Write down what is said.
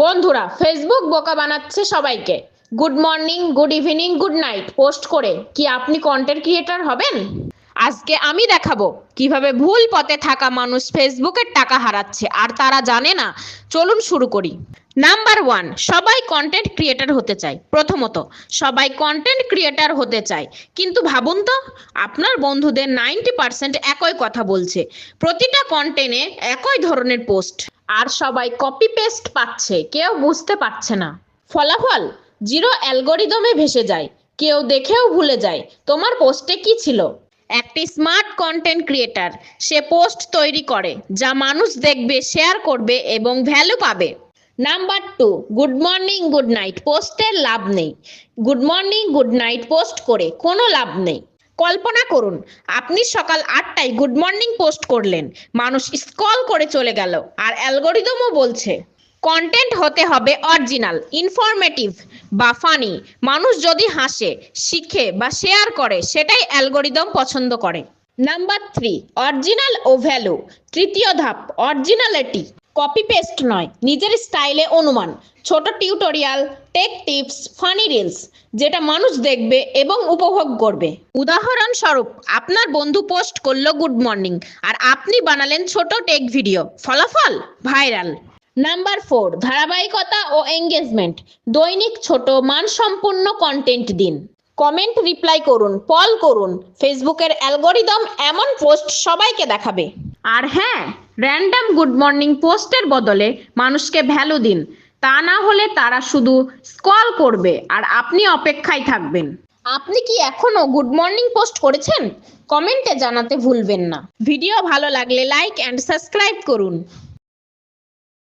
বন্ধুরা ফেসবুক বোকা বানাচ্ছে সবাইকে। Good morning good evening good night post করে। কি আপনি কন্টেন্ট ক্রিয়েটার হবেন? আজকে আমি দেখাবো কীভাবে ভুল পথে থাকা মানুষ ফেসবুকের টাকা হারাচ্ছে, আর তারা জানে না। চলুন শুরু করি। নাম্বার ওয়ান সবাই কন্টেন্ট ক্রিয়েটার হতে চায়। প্রথমত, সবাই কন্টেন্ট ক্রিয়েটার হতে চায়। কিন্তু ভাবুন তো, আপনার বন্ধুদের নাইনটি পার্সেন্ট একই কথা বলছে। প্রতিটা কন্টেন্টে একই ধরনের পোস্ট আর সবাই কপি পেস্ট পাচ্ছে, কেউ বুঝতে পারছে না। ফলাফল জিরো অ্যালগোরিদমে ভেসে যায়। কেউ দেখেও ভুলে যায়। তোমার পোস্টে কি ছিল? একটি স্মার্ট কন্টেন্ট ক্রিয়েটার সে পোস্ট তৈরি করে, যা মানুষ দেখবে শেয়ার করবে এবং ভ্যালু পাবে। Number two good morning good night পোস্টের লাভ নেই। Good morning good night post করে কোনো লাভ নেই। কল্পনা করুন, আপনি সকাল আটটায় গুড মর্নিং পোস্ট করলেন, মানুষ স্কল করে চলে গেল, আর অ্যালগোরিদমও বলছে কন্টেন্ট হতে হবে অরিজিনাল ইনফরমেটিভ বা ফানি মানুষ যদি হাসে, শিখে বা শেয়ার করে, সেটাই অ্যালগোরিদম পছন্দ করে। নাম্বার থ্রি অরিজিনাল ও ভ্যালু তৃতীয় ধাপ অরিজিনালিটি কপি পেস্ট নয়, নিজের স্টাইলে অনুমান। ছোট tutorial tech tips funny reels যেটা মানুষ দেখবে এবং উপভোগ করবে। উদাহরণস্বরূপ, আপনার বন্ধু পোস্ট করল গুড মর্নিং আর আপনি বানালেন ছোট টেক ভিডিও ফলাফল ভাইরাল নাম্বার ফোর ধারাবাহিকতা ও এঙ্গেজমেন্ট দৈনিক ছোট মানসম্পন্ন কন্টেন্ট দিন। কমেন্ট রিপ্লাই করুন পল করুন ফেসবুকের অ্যালগোরিদম এমন পোস্ট সবাইকে দেখাবে। আর হ্যাঁ র্যান্ডম গুড মর্নিং পোস্টের বদলে মানুষকে ভ্যালু দিন। তা না হলে তারা শুধু স্কল করবে আর আপনি অপেক্ষায় থাকবেন। আপনি কি এখনও গুড মর্নিং পোস্ট করেছেন? কমেন্টে জানাতে ভুলবেন না। ভিডিও ভালো লাগলে লাইক অ্যান্ড সাবস্ক্রাইব করুন।